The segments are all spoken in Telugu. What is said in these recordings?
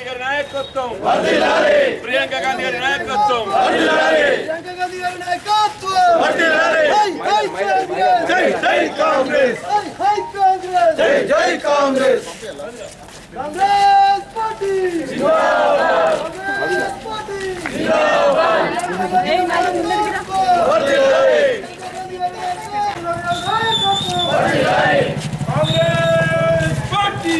గాంధీ గారి నాయకత్వం ప్రియాంక గాంధీ గారి నాయకత్వం ప్రియాంక గాంధీ గారి నాయకత్వం హై హై కాంగ్రెస్ జై జై కాంగ్రెస్ హై హై కాంగ్రెస్ జై జై కాంగ్రెస్ కాంగ్రెస్ పార్టీ జిందాబాద్ కాంగ్రెస్ పార్టీ జిందాబాద్ వర్ధిల్లాలి కాంగ్రెస్ పార్టీ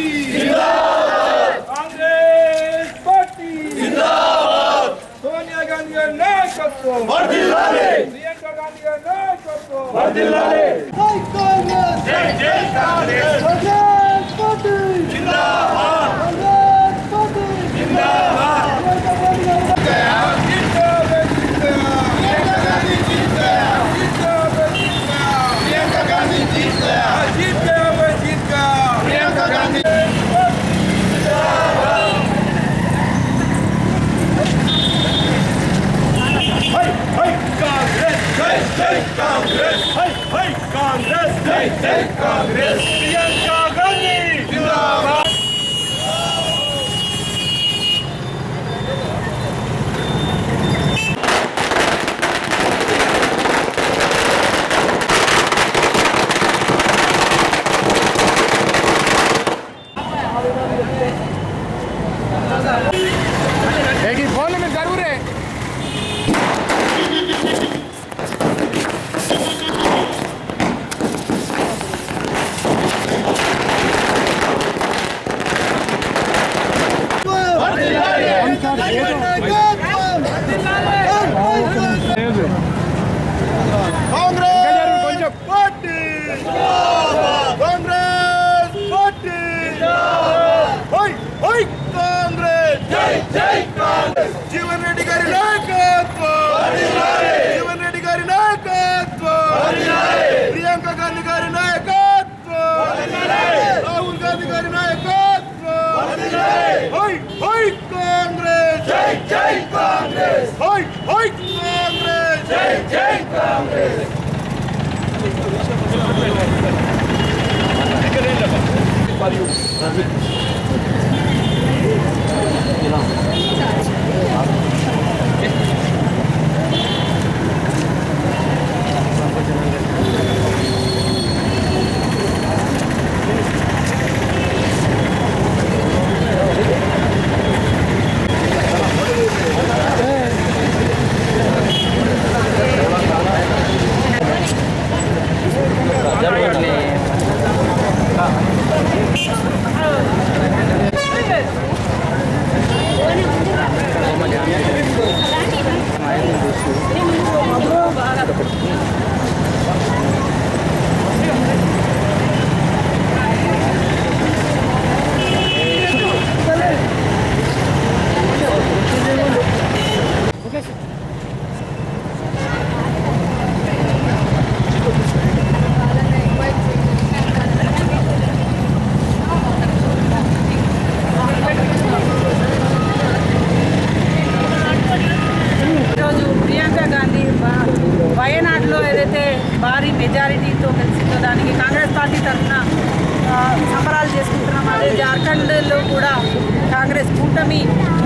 కాంగ్రెస్ పార్టీ జిందాబాద్ సోనియా గాంధీ గారి నాయకత్వం వర్ధిల్లాలి ప్రియాంక గాంధీ గారి నాయకత్వం వర్ధిల్లాలి జై కాంగ్రెస్! జై జై కాంగ్రెస్ పార్టీ జిందాబాద్ కాంగ్రెస్ పార్టీ జిందాబాద్ ప్రియాంక గాంధీ జీత్ గయా ప్రియాంక గాంధీ హై హై కాంగ్రెస్ జై జై కాంగ్రెస్ హై హై కాంగ్రెస్ జై జై కాంగ్రెస్ ప్రియాంక గాంధీ జిందాబాద్ కాంగ్రెస్ పార్టీ కాంగ్రెస్ పార్టీ హై హై కాంగ్రెస్ జై జై కాంగ్రెస్ జీవన్ రెడ్డి గారి నాయకత్వం జీవన్ రెడ్డి గారి నాయకత్వం ప్రియాంక గాంధీ గారి నాయకత్వం రాహుల్ గాంధీ గారి నాయకత్వం హై హై కాంగ్రెస్ జై జై కాంగ్రెస్ హై హై కాంగ్రెస్ జై జై కాంగ్రెస్ ఈరోజు ప్రియాంక గాంధీ వా- వయనాడులో ఏదైతే భారీ మెజారిటీతో గెలిచిందో దానికి కాంగ్రెస్ పార్టీ తరఫున ఆ, సంబరాలు చేసుకుంటున్నాం అదే జార్ఖండ్లో కూడా కాంగ్రెస్ కూటమి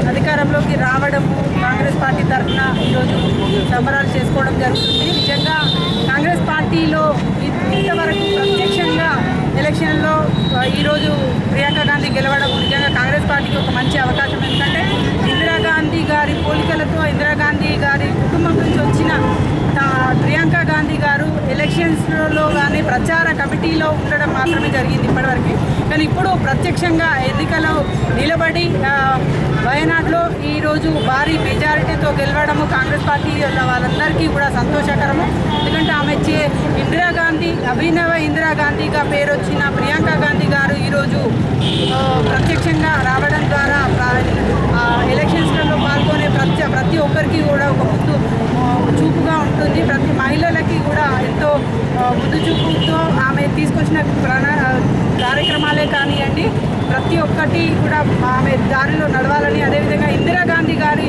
అధికారంలోకి రావడము కాంగ్రెస్ పార్టీ తరఫున ఈరోజు సంబరాలు చేసుకోవడం జరుగుతుంది. నిజంగా కాంగ్రెస్ పార్టీలో ఇంతవరకు ప్రత్యక్షంగా ఎలక్షన్లో ఈరోజు ప్రియాంక గాంధీ గెలవడం నిజంగా కాంగ్రెస్ పార్టీకి ఒక మంచి అవకాశం. ఎందుకంటే ఇందిరాగాంధీ గారి పోలికలతో ఇందిరాగాంధీ గారి కుటుంబం నుంచి వచ్చిన ప్రియాంక గాంధీ గారు ఎలక్షన్స్లో కానీ ప్రచార కమిటీలో ఉండడం మాత్రమే జరిగింది ఇప్పటివరకు. కానీ ఇప్పుడు ప్రత్యక్షంగా ఎన్నికలో నిలబడి వయనాడులో ఈరోజు భారీ మెజారిటీతో గెలవడము కాంగ్రెస్ పార్టీ వాళ్ళందరికీ కూడా సంతోషకరము. ఎందుకంటే ఆమె చే ఇందిరాగాంధీ అభినవ ఇందిరాగాంధీగా పేరు వచ్చిన ప్రియాంక గాంధీ గారు ఈరోజు ప్రత్యక్షంగా రావడం ద్వారా ఎలక్షన్స్లలో పాల్గొనే ప్రతి ప్రతి ఒక్కరికి కూడా ఒక ముందు చూపుగా ఉంటుంది. ప్రతి మహిళలకి కూడా ఎంతో ముందు చూపుతో ఆమె తీసుకొచ్చిన ప్రణా కార్యక్రమాలే కానివ్వండి ప్రతి ఒక్కటి కూడా ఆమె దారిలో నడవాలని. అదేవిధంగా ఇందిరాగాంధీ గారి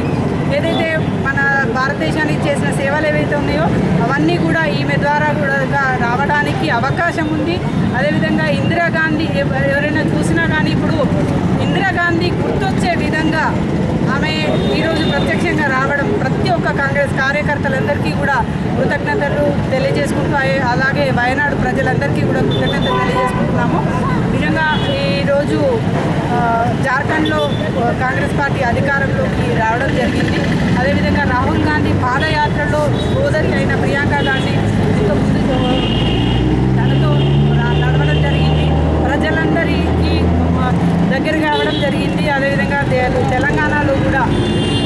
ఏదైతే మన భారతదేశానికి చేసిన సేవలు ఏవైతే ఉన్నాయో అవన్నీ కూడా ఈమె ద్వారా కూడా రావడానికి అవకాశం ఉంది. అదేవిధంగా ఇందిరాగాంధీ ఎవరైనా చూసినా కానీ ఇప్పుడు ఇందిరాగాంధీ గుర్తొచ్చే విధంగా ఆమె ఈరోజు ప్రత్యక్షంగా రావడం ప్రతి ఒక్క కాంగ్రెస్ కార్యకర్తలందరికీ కూడా కృతజ్ఞతలు తెలియజేసుకుంటూ అలాగే వయనాడు ప్రజలందరికీ కూడా కృతజ్ఞతలు తెలియజేసుకుంటున్నాము. నిజంగా ఈరోజు జార్ఖండ్లో కాంగ్రెస్ పార్టీ అధికారంలోకి రావడం జరిగింది. అదేవిధంగా రాహుల్ గాంధీ పాదయాత్రలో సోదరి అయిన ప్రియాంక గాంధీ తనతో రా- నడవడం జరిగింది. ప్రజలందరికీ దగ్గర కావడం జరిగింది. అదేవిధంగా తెలంగాణలో కూడా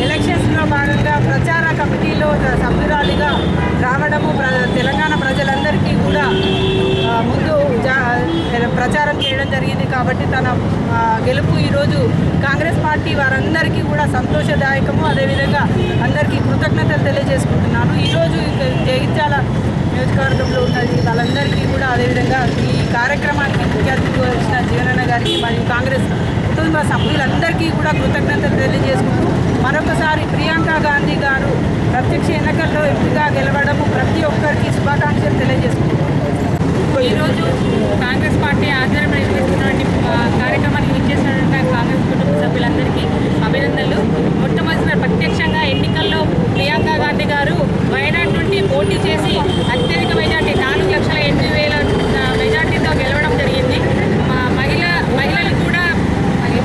ఎలక్షన్స్లో భాగంగా ప్రచార కమిటీలో సభ్యురాలిగా రావడము తెలంగాణ ప్రజలందరికీ కూడా ముందు జా- ప్రచారం చేయడం జరిగింది కాబట్టి తన గెలుపు ఈరోజు కాంగ్రెస్ పార్టీ వారందరికీ కూడా సంతోషదాయకము. అదేవిధంగా అందరికీ కృతజ్ఞతలు తెలియజేసుకుంటున్నాను. ఈరోజు జగిత్యాల నియోజకవర్గంలో ఉన్నది వాళ్ళందరికీ కూడా అదేవిధంగా ఈ కార్యక్రమానికి ముఖ్య అతిథిగా వచ్చిన జీవనన్న గారికి మరియు కాంగ్రెస్ కుటుంబ సభ్యులందరికీ కూడా కృతజ్ఞతలు తెలియజేసుకుంటూ మరొకసారి ప్రియాంక గాంధీ గారు ప్రత్యక్ష ఎన్నికల్లో ఎంపీగా గెలవడము ప్రతి ఒక్కరికి శుభాకాంక్షలు తెలియజేసుకుంటున్నాను ఈరోజు కాంగ్రెస్ పార్టీ ఆధ్వర్యంలో నిర్వహిస్తున్నటువంటి కార్యక్రమాన్ని కార్యక్రమానికి కాంగ్రెస్ కుటుంబ సభ్యులందరికీ అభినందనలు. మొట్టమొదటి ప్రత్యక్షంగా ఎన్నికల్లో ప్రియాంక గాంధీ గారు వయనాడ్ నుండి పోటీ చేసి అత్యధిక మెజార్టీ నాలుగు లక్షల ఎనిమిది వేల ఆ, మెజార్టీతో గెలవడం జరిగింది మా మహిళ మహిళలు కూడా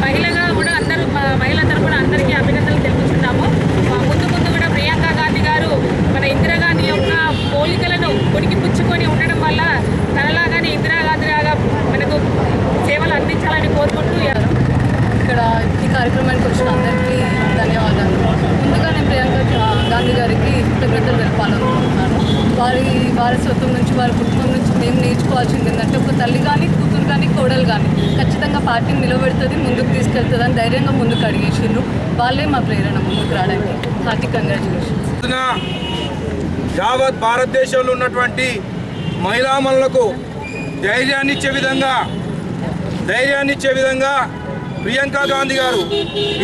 మహిళగా కూడా అందరూ మా మహిళల తరపున అందరికీ అభినందనలు తెలుపుతున్నాము మా ముందు ముందు కూడా ప్రియాంక గాంధీ గారు మన ఇందిరాగాంధీ యొక్క కొనికి పుచ్చుకొని ఉండడం వల్ల తనలాగానే ఇందిరాగాంధీ లాగా మనకు సేవలు అందించాలని కోరుకుంటూ ఇక్కడ ఈ కార్యక్రమానికి వచ్చిన అందరికీ ధన్యవాదాలు. ముందుగా నేను ప్రియాంక గాంధీ గారికి కృతజ్ఞతలు తెలపాలనుకుంటున్నాను వారి వారసత్వం నుంచి వారి కుటుంబం నుంచి మేము నేర్చుకోవాల్సింది ఏంటంటే ఒక తల్లి కానీ కూతురు కానీ కోడలు కానీ ఖచ్చితంగా పార్టీని నిలబెడుతుంది ముందుకు తీసుకెళ్తుంది అని ధైర్యంగా ముందుకు అడిగేసిండ్రు. వాళ్ళే మా ప్రేరణ ముందుకు రావడానికి. హార్టీ కంగ్రాచులేషన్స్ యావత్ భారతదేశంలో ఉన్నటువంటి మహిళామణులకు ధైర్యాన్నిచ్చే విధంగా ధైర్యాన్నిచ్చే విధంగా ప్రియాంక గాంధీ గారు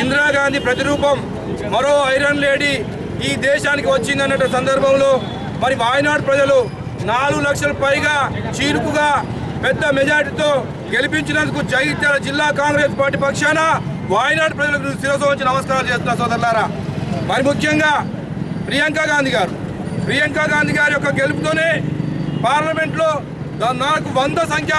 ఇందిరాగాంధీ ప్రతిరూపం మరో ఐరన్ లేడీ ఈ దేశానికి వచ్చిందన్న సందర్భంలో మరి వాయనాడు ప్రజలు నాలుగు లక్షల పైగా చీరుకుగా పెద్ద మెజార్టీతో గెలిపించినందుకు జగిత్యాల జిల్లా కాంగ్రెస్ పార్టీ పక్షాన వాయనాడు ప్రజలకు శిరస్సు వచ్చి నమస్కారాలు చేస్తున్నా సోదరులారా. మరి ముఖ్యంగా ప్రియాంక గాంధీ గారు ప్రియాంక గాంధీ గారి యొక్క గెలుపుతోనే పార్లమెంట్లో నాకు వంద సంఖ్య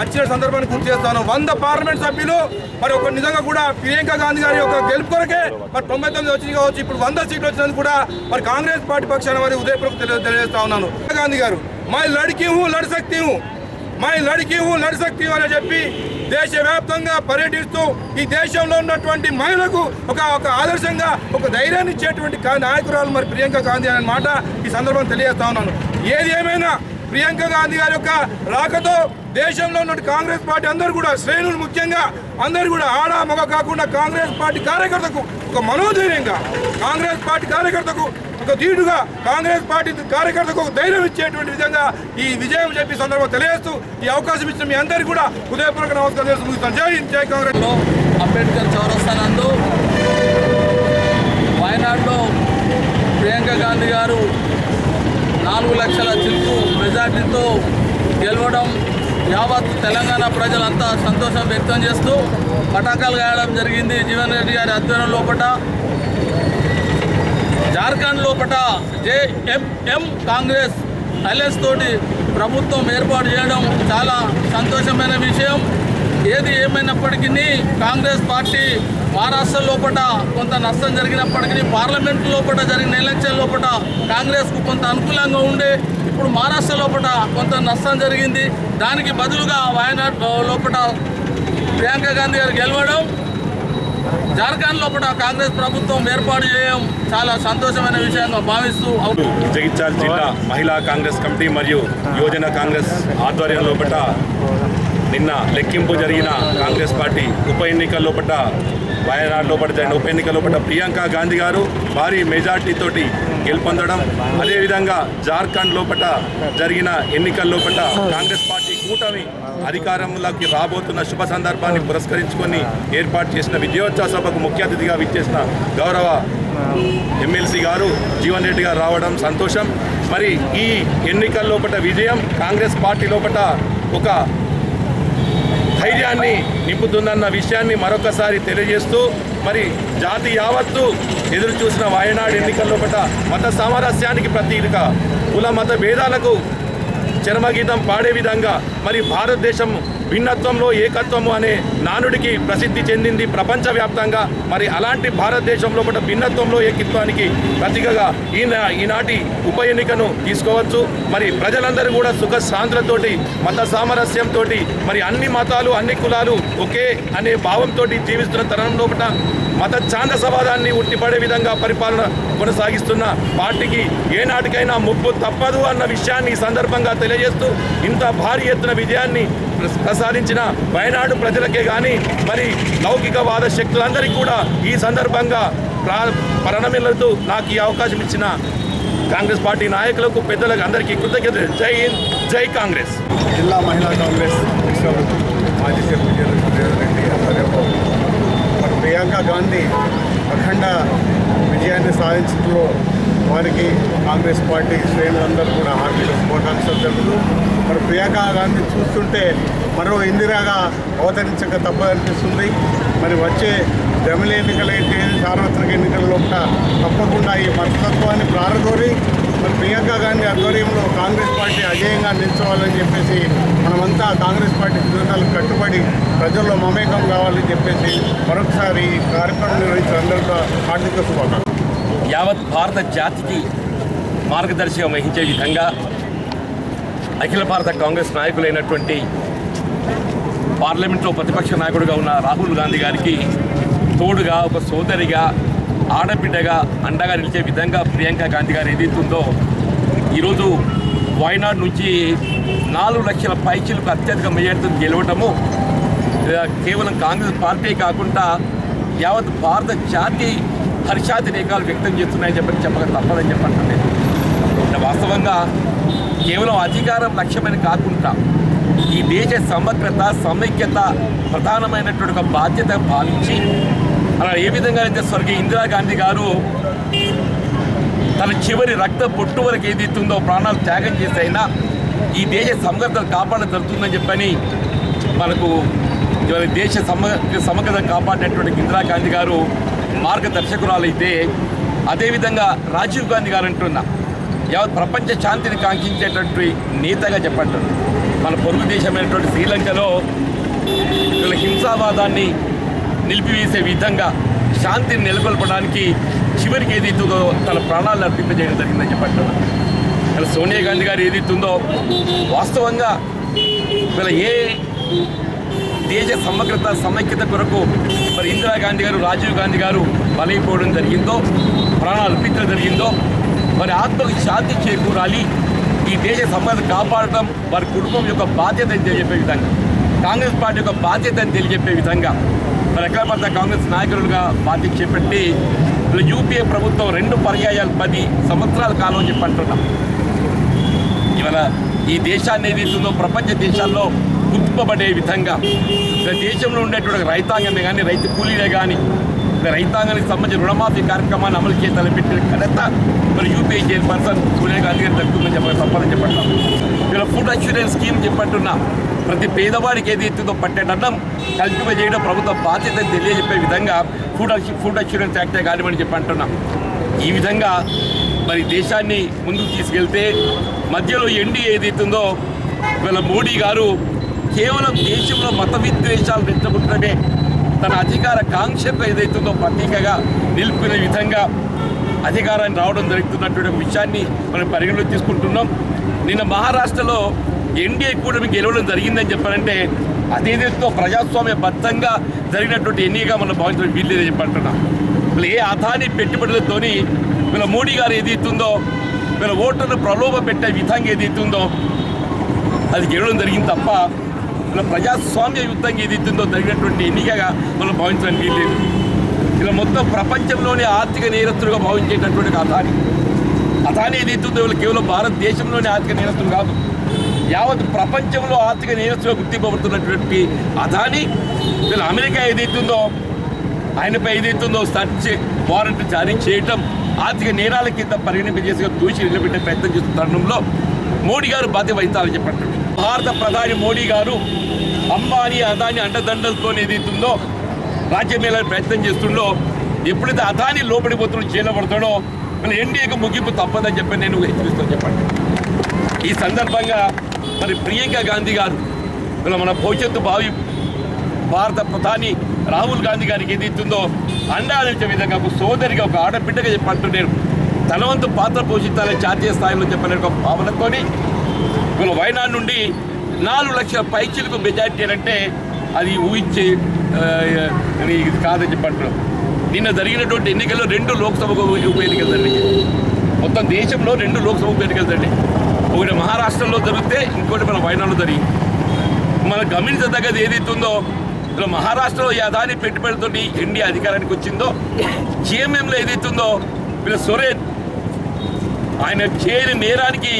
వచ్చిన సందర్భాన్ని గుర్తు చేస్తాను. వంద పార్లమెంట్ సభ్యులు మరి ఒక నిజంగా కూడా ప్రియాంక గాంధీ గారి యొక్క గెలుపు కొరకే మరి తొంభై తొమ్మిది వచ్చింది కావచ్చు ఇప్పుడు వంద సీట్లు వచ్చినందుకు కూడా మరి కాంగ్రెస్ పార్టీ పక్షాన మరి ఉదయపూర్వక తెలియజేస్తా ఉన్నాను. గాంధీ గారు మై లడికి హూ లడి సక్తి హూ మై లడికి హూ లడి సక్తి అని చెప్పి దేశవ్యాప్తంగా పర్యటిస్తూ ఈ దేశంలో ఉన్నటువంటి మహిళలకు ఒక ఒక ఆదర్శంగా ఒక ధైర్యాన్ని ఇచ్చేటువంటి నాయకురాలు మరి ప్రియాంక గాంధీ అనే మాట ఈ సందర్భం తెలియజేస్తా ఉన్నాను. ఏది ఏమైనా ప్రియాంక గాంధీ గారి యొక్క రాకతో దేశంలో ఉన్న కాంగ్రెస్ పార్టీ అందరూ కూడా శ్రేణులు ముఖ్యంగా అందరూ కూడా ఆడ మగ కాకుండా కాంగ్రెస్ పార్టీ కార్యకర్తకు ఒక మనోధైర్యంగా కాంగ్రెస్ పార్టీ కార్యకర్తకు ఒక ధీటుగా కాంగ్రెస్ పార్టీ కార్యకర్తకు ఒక ధైర్యం ఇచ్చేటువంటి విధంగా ఈ విజయం చెప్పి సందర్భం తెలియజేస్తూ ఈ అవకాశం ఇచ్చిన మీ అందరికీ కూడా హృదయపూర్వక నమస్కారం చేస్తూ ముగిస్తాను జై హింద్ జై కాంగ్రెస్. అంబేద్కర్ చౌరస్థానందు వయనాడులో ప్రియాంక గాంధీ గారు నాలుగు లక్షల చిలుకు మెజార్టీతో గెలవడం యావత్ తెలంగాణ ప్రజలంతా సంతోషం వ్యక్తం చేస్తూ పటాకాలు గాయడం జరిగింది జీవన్ రెడ్డి గారి ఆధ్వర్యం లోపల. జార్ఖండ్ లోపల జేఎంఎం కాంగ్రెస్ అలయన్స్ తోటి ప్రభుత్వం ఏర్పాటు చేయడం చాలా సంతోషమైన విషయం. ఏది ఏమైనప్పటికీ కాంగ్రెస్ పార్టీ మహారాష్ట్ర లోపల కొంత నష్టం జరిగినప్పటికీ పార్లమెంట్ లోపల జరిగిన ఎలక్షన్ లోపల కాంగ్రెస్కు కొంత అనుకూలంగా ఉండే ఇప్పుడు మహారాష్ట్ర లోపల కొంత నష్టం జరిగింది. దానికి బదులుగా వాయనాడ్ లోపల ప్రియాంక గాంధీ గారు గెలవడం జార్ఖండ్ లోపల కాంగ్రెస్ ప్రభుత్వం ఏర్పాటు చేయడం చాలా సంతోషమైన విషయంగా భావిస్తూ జగిత్యాల జిల్లా మహిళా కాంగ్రెస్ కమిటీ మరియు యువజన కాంగ్రెస్ ఆధ్వర్యం లోపల నిన్న లెక్కింపు జరిగిన కాంగ్రెస్ పార్టీ ఉప ఎన్నికల్లో పట్ట వయనాడులో పట్ట జరిగిన ఉప ఎన్నికల్లో పట్ట ప్రియాంక గాంధీ గారు భారీ మెజార్టీతోటి గెలుపొందడం అదేవిధంగా జార్ఖండ్ లోపట జరిగిన ఎన్నికల్లో పట్ట కాంగ్రెస్ పార్టీ కూటమి అధికారంలోకి రాబోతున్న శుభ సందర్భాన్ని పురస్కరించుకొని ఏర్పాటు చేసిన విజయోత్సవ సభకు ముఖ్య అతిథిగా విచ్చేసిన గౌరవ ఎమ్మెల్సీ గారు జీవన్ రెడ్డి గారు రావడం సంతోషం. మరి ఈ ఎన్నికల లోపల విజయం కాంగ్రెస్ పార్టీ లోపట ఒక ధైర్యాన్ని నింపుతుందన్న విషయాన్ని మరొకసారి తెలియజేస్తూ మరి జాతి యావత్తు ఎదురు చూసిన వాయనాడు ఎన్నికల్లో పట మత సామరస్యానికి ప్రతీక. కుల మత భేదాలకు చరమగీతం పాడే విధంగా మరి భారతదేశం భిన్నత్వంలో ఏకత్వము అనే నానుడికి ప్రసిద్ధి చెందింది ప్రపంచవ్యాప్తంగా. మరి అలాంటి భారతదేశంలో కూడా భిన్నత్వంలో ఏకత్వానికి ప్రతిగగా ఈయన ఈనాటి ఉప ఎన్నికను తీసుకోవచ్చు. మరి ప్రజలందరూ కూడా సుఖ శాంతులతోటి మత సామరస్యంతో మరి అన్ని మతాలు అన్ని కులాలు ఒకే అనే భావంతో జీవిస్తున్న తరుణంలో కూడా మత ఛాందసవాదాన్ని ఉట్టిపడే విధంగా పరిపాలన కొనసాగిస్తున్న పార్టీకి ఏనాటికైనా ముప్పు తప్పదు అన్న విషయాన్ని ఈ సందర్భంగా తెలియజేస్తూ ఇంత భారీ ఎత్తున విజయాన్ని ప్రస- ప్రసాదించిన వయనాడు ప్రజలకే కానీ మరి లౌకికవాద శక్తులందరికీ కూడా ఈ సందర్భంగా ప్రా ప్రణమిల్లుతూ నాకు ఈ అవకాశం ఇచ్చిన కాంగ్రెస్ పార్టీ నాయకులకు పెద్దలకు అందరికీ కృతజ్ఞత జై హింద్ జై కాంగ్రెస్. జిల్లా మహిళా కాంగ్రెస్ మాజీ సభ్యులు రెడ్డి ప్రియాంక గాంధీ అఖండ విజయాన్ని సాధించడంలో వారికి కాంగ్రెస్ పార్టీ శ్రేణులందరూ కూడా హామీలు శుభాకాంక్షలు జరుగుతూ మరి ప్రియాంక గాంధీ చూస్తుంటే మరో ఇందిరాగా అవతరించక తప్పదనిపిస్తుంది. మరి వచ్చే జమిలి ఎన్నికలైతే సార్వత్రిక ఎన్నికల లోపల తప్పకుండా ఈ మతతత్వాన్ని ప్రారదోరి మరి ప్రియాంక గాంధీ ఆధ్వర్యంలో కాంగ్రెస్ పార్టీ అజేయంగా నిల్చోవాలని చెప్పేసి మనమంతా కాంగ్రెస్ పార్టీ సిద్ధాంతాలకు కట్టుబడి ప్రజల్లో మమేకం కావాలని చెప్పేసి మరొకసారి ఈ కార్యక్రమం నిర్వహించిన అందరికీ హార్దిక శుభాకాంక్షలు. యావత్ భారత జాతికి మార్గదర్శకం వహించే విధంగా అఖిల భారత కాంగ్రెస్ నాయకులైనటువంటి పార్లమెంట్లో ప్రతిపక్ష నాయకుడిగా ఉన్న రాహుల్ గాంధీ గారికి తోడుగా ఒక సోదరిగా ఆడబిడ్డగా అండగా నిలిచే విధంగా ప్రియాంక గాంధీ గారు ఏదైతుందో ఈరోజు వాయనాడ్ నుంచి నాలుగు లక్షల పైచీలకు అత్యధిక మెజార్టీతో గెలవటము కేవలం కాంగ్రెస్ పార్టీ కాకుండా యావత్ భారత జాతి హర్షాతిరేకాలు వ్యక్తం చేస్తున్నాయని చెప్పని చెప్పక తప్పదని చెప్పండి. వాస్తవంగా కేవలం అధికారం లక్ష్యమని కాకుండా ఈ దేశ సమగ్రత సమైక్యత ప్రధానమైనటువంటి ఒక బాధ్యత భావించి అలా ఏ విధంగా అయితే స్వర్గీయ ఇందిరాగాంధీ గారు తన చివరి రక్త పొట్టు వరకు ఏదైతుందో ప్రాణాలు త్యాగం చేసైనా ఈ దేశ సమగ్రతను కాపాడడం జరుగుతుందని చెప్పని మనకు ఇవాళ దేశ సమగ్ర సమగ్రత కాపాడినటువంటి ఇందిరాగాంధీ గారు మార్గదర్శకురాలైతే అదేవిధంగా రాజీవ్ గాంధీ గారు అంటున్నా యావత్ ప్రపంచ శాంతిని కాంక్షించేటటువంటి నేతగా చెప్పంటారు. మన పొరుగు దేశమైనటువంటి శ్రీలంకలో వీళ్ళ హింసావాదాన్ని నిలిపివేసే విధంగా శాంతిని నెలకొల్పడానికి చివరికి ఏదైతుందో తన ప్రాణాలను అర్పింపజేయడం జరిగిందని చెప్పంటున్నా ఇలా సోనియా గాంధీ గారు ఏదైతుందో వాస్తవంగా వీళ్ళ ఏ దేశ సమగ్రత సమైక్యత కొరకు మరి ఇందిరాగాంధీ గారు రాజీవ్ గాంధీ గారు బలైపోవడం జరిగిందో ప్రాణాలు అర్పించడం జరిగిందో మరి ఆత్మకు శాంతి చేకూరాలి ఈ దేశ సమగ్రత కాపాడటం వారి కుటుంబం యొక్క బాధ్యత అని తెలియజెప్పే విధంగా కాంగ్రెస్ పార్టీ యొక్క బాధ్యత అని తెలియజెప్పే విధంగా మరి ఎక్కడ కాంగ్రెస్ నాయకులుగా బాధ్యత చేపట్టి ఇలా యూపీఏ ప్రభుత్వం రెండు పర్యాయాలు పది సంవత్సరాల కాలం అని చెప్పి అంటున్నాం. ఇవాళ ఈ దేశాన్ని ఏదైతుందో ప్రపంచ దేశాల్లో గుర్తింపబడే విధంగా దేశంలో ఉండేటువంటి రైతాంగమే కానీ రైతు కూలీలే కానీ రైతాంగానికి సంబంధించిన రుణమాఫీ కార్యక్రమాన్ని అమలు చేసి తలపెట్టిన ఘనత మరి యూపీఐ చైర్పర్సన్ సోనియా గాంధీ గారు దక్కుతుందని చెప్పి తప్పదని చెప్పడం ఇలా ఫుడ్ అష్యూరెన్స్ స్కీమ్ చెప్పంటున్నా ప్రతి పేదవాడికి ఏదైతుందో పట్టేటన్నం కల్పింపజేయడం ప్రభుత్వ బాధ్యత తెలియజెప్పే విధంగా ఫుడ్ ఫుడ్ అష్యూరెన్స్ యాక్టే కానివ్వని చెప్పి అంటున్నాం ఈ విధంగా మరి దేశాన్ని ముందుకు తీసుకెళ్తే మధ్యలో ఎన్డీ ఏదైతుందో ఇవాళ మోడీ గారు కేవలం దేశంలో మత విద్వేషాలు రెచ్చగొట్టడమే తన అధికార కాంక్షకు ఏదైతుందో ప్రతీకగా నిలిపిన విధంగా అధికారాన్ని రావడం జరుగుతున్నటువంటి విషయాన్ని మనం పరిగణలో తీసుకుంటున్నాం. నిన్న మహారాష్ట్రలో ఎన్డీఏ కూటమి గెలవడం జరిగిందని చెప్పారంటే అదేదైతే ప్రజాస్వామ్య బద్ధంగా జరిగినటువంటి ఎన్నికగా మనం భావించడం వీల్లేదని చెప్పంటున్నాం. వీళ్ళు ఏ అథాని పెట్టుబడులతోని వీళ్ళ మోడీ గారు ఏదైతుందో వీళ్ళ ఓటర్ను ప్రలోభ పెట్టే విధంగా ఏదైతుందో అది గెలవడం జరిగింది తప్ప ఇలా ప్రజాస్వామ్య యుద్ధంగా ఏది ఇద్దో జరిగినటువంటి ఎన్నికగా మనం భావించడానికి లేదు. ఇలా మొత్తం ప్రపంచంలోనే ఆర్థిక నేరస్తులుగా భావించేటటువంటి అదాని. అదాని ఏది ఇద్దో వీళ్ళు కేవలం భారతదేశంలోనే ఆర్థిక నేరస్తులు కాదు. యావత్ ప్రపంచంలో ఆర్థిక నేరస్తుగా గుర్తింపబడుతున్నటువంటి అదాని వీళ్ళు అమెరికా ఏదైతుందో ఆయనపై ఏదైతుందో సర్చ్ వారెంట్ జారీ చేయటం ఆర్థిక నేరాల కింద పరిగణింపజేసి దూషి నిలబెట్టే ప్రయత్నం చేస్తున్న తరుణంలో మోడీ గారు బాధ్యత వహించాలని చెప్పండి. భారత ప్రధాని మోడీ గారు అంబానీ అదాని అండదండలతో ఏదైతుందో రాజ్యమేళ ప్రయత్నం చేస్తుండో ఎప్పుడైతే అదాని లోపడిపోతున్న చేయబడతాడో మన ఎన్డీఏకి ముగింపు తప్పదని చెప్పి నేను హెచ్చరిస్తాను చెప్పండి. ఈ సందర్భంగా మరి ప్రియాంక గాంధీ గారు ఇలా మన భవిష్యత్తు భావి భారత ప్రధాని రాహుల్ గాంధీ గారికి ఏది ఇస్తుందో అండాలించే విధంగా ఒక సోదరిగా ఒక ఆడబిడ్డగా చెప్పంటూ నేను తనవంతు పాత్ర పోషించాలని జాతీయ స్థాయిలో చెప్పిన ఒక భావనతోని వీళ్ళు వైనాడు నుండి నాలుగు లక్షల పైచీలకు మెజార్టీ అంటే అది ఊహించే ఇది కాదని చెప్పంటున్నాం నిన్న జరిగినటువంటి ఎన్నికల్లో రెండు లోక్సభకు ఉప ఎన్నికలు జరిగాయి మొత్తం దేశంలో రెండు లోక్సభ ఉప ఎన్నికలు జరిగాయి ఒకటి మహారాష్ట్రలో జరిగితే ఇంకోటి మన వైనాడులో జరిగింది. మనం గమనించదగ్గది ఏదైతుందో ఇలా మహారాష్ట్రలో యాదాని అదాని పెట్టుబడితోటి అధికారానికి వచ్చిందో జిఎంఎంలో ఏదైతుందో ఉందో వీళ్ళ సొరేన్ ఆయన చేయని నేరానికి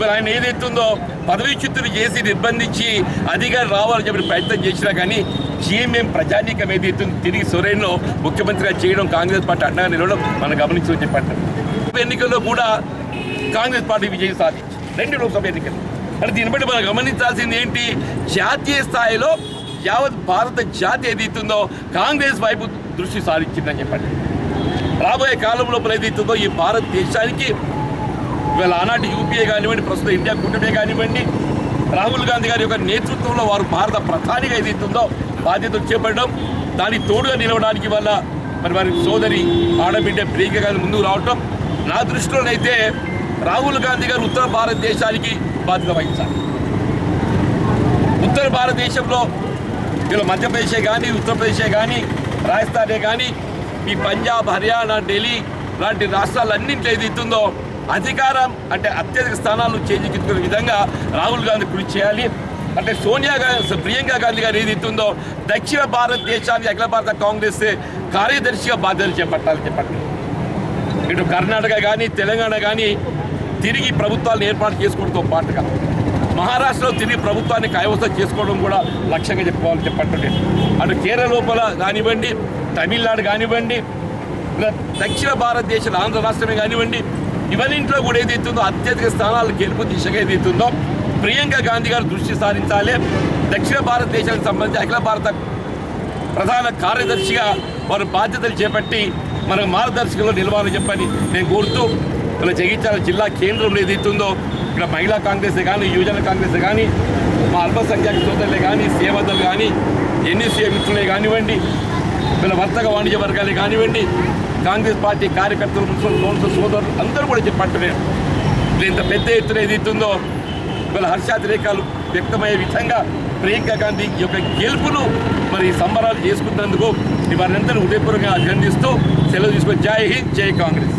మరి ఆయన ఏదైతే ఉందో పదవీచ్యుతులు చేసి నిర్బంధించి అధికారం రావాలని చెప్పి ప్రయత్నం చేసినా కానీ జీఎంఎం ప్రజానీకం ఏదైతే తిరిగి సొరేన్లో ముఖ్యమంత్రిగా చేయడం కాంగ్రెస్ పార్టీ అండగా నిలవడం మనం గమనించమని చెప్పండి ఎన్నికల్లో కూడా కాంగ్రెస్ పార్టీ విజయం సాధించింది. రెండు లోక్సభ ఎన్నికలు. అంటే దీన్ని బట్టి మనం గమనించాల్సింది ఏంటి? జాతీయ స్థాయిలో యావత్ భారత జాతి ఏదైతుందో కాంగ్రెస్ వైపు దృష్టి సారించిందని చెప్పండి రాబోయే కాలం లోపల ఏదైతుందో ఈ భారతదేశానికి ఇవాళ ఆనాటి యూపీఏ కానివ్వండి ప్రస్తుతం ఇండియా కూటమే కానివ్వండి రాహుల్ గాంధీ గారి యొక్క నేతృత్వంలో వారు భారత ప్రధానిగా ఏదైతుందో బాధ్యతలు చేపట్టడం దానికి తోడుగా నిలవడానికి వల్ల మరి వారి సోదరి ఆడబిడ్డ ప్రియాంక గాంధీ ముందుకు రావటం నా దృష్టిలోనైతే రాహుల్ గాంధీ గారు ఉత్తర భారతదేశానికి బాధ్యత వహించాలి. ఉత్తర భారతదేశంలో వీళ్ళు మధ్యప్రదేశే కానీ ఉత్తరప్రదేశే కానీ రాజస్థానే కానీ ఈ పంజాబ్ హర్యానా ఢిల్లీ లాంటి రాష్ట్రాలన్నింటిలో ఏది ఇస్తుందో అధికారం అంటే అత్యధిక స్థానాలు చేజిక్కించుకునే విధంగా రాహుల్ గాంధీ కృషి చేయాలి. అంటే సోనియా గాంధీ ప్రియాంక గాంధీ గారు ఏది ఇస్తుందో దక్షిణ భారతదేశానికి అఖిల భారత కాంగ్రెస్ కార్యదర్శిగా బాధ్యతలు చేపట్టాలని చెప్పండి. ఇటు కర్ణాటక కానీ తెలంగాణ కానీ తిరిగి ప్రభుత్వాలను ఏర్పాటు చేసుకోవడంతో పాటుగా మహారాష్ట్రలో తిరిగి ప్రభుత్వాన్ని కైవసం చేసుకోవడం కూడా లక్ష్యంగా చెప్పుకోవాలని చెప్పండి. అటు కేరళ లోపల కానివ్వండి తమిళనాడు కానివ్వండి దక్షిణ భారతదేశం ఆంధ్ర రాష్ట్రమే కానివ్వండి ఇవన్నింట్లో కూడా ఏదైతుందో అత్యధిక స్థానాలు గెలుపు దిశగా ఏదైతుందో ప్రియాంక గాంధీ గారు దృష్టి సారించాలి. దక్షిణ భారతదేశానికి సంబంధించి అఖిల భారత ప్రధాన కార్యదర్శిగా వారు బాధ్యతలు చేపట్టి మనకు మార్గదర్శకంలో నిలవాలని చెప్పని నేను కోరుతూ ఇలా జగిత్యాల జిల్లా కేంద్రంలో ఏదైతుందో ఇక్కడ మహిళా కాంగ్రెస్ కానీ యువజన కాంగ్రెస్ కానీ మా అల్పసంఖ్యాక సోదరులే కానీ సేవదలు కానీ ఎన్ఈసీ మిత్రులే కానివ్వండి వీళ్ళ వర్తక వాణిజ్య వర్గాలే కానివ్వండి కాంగ్రెస్ పార్టీ కార్యకర్తలు మున్సిపల్ కౌన్సిల్ సోదరులు అందరూ కూడా చెప్పంటున్నారు ఇది ఇంత పెద్ద ఎత్తున ఏదైతుందో ఇవాళ హర్షాతిరేకాలు వ్యక్తమయ్యే విధంగా ప్రియాంక గాంధీ యొక్క గెలుపును మరి సంబరాలు చేసుకున్నందుకు వారందరూ అందరూ ఉదయపూర్వకంగా అభినందిస్తూ సెలవు తీసుకొని జై హింద్ జై కాంగ్రెస్.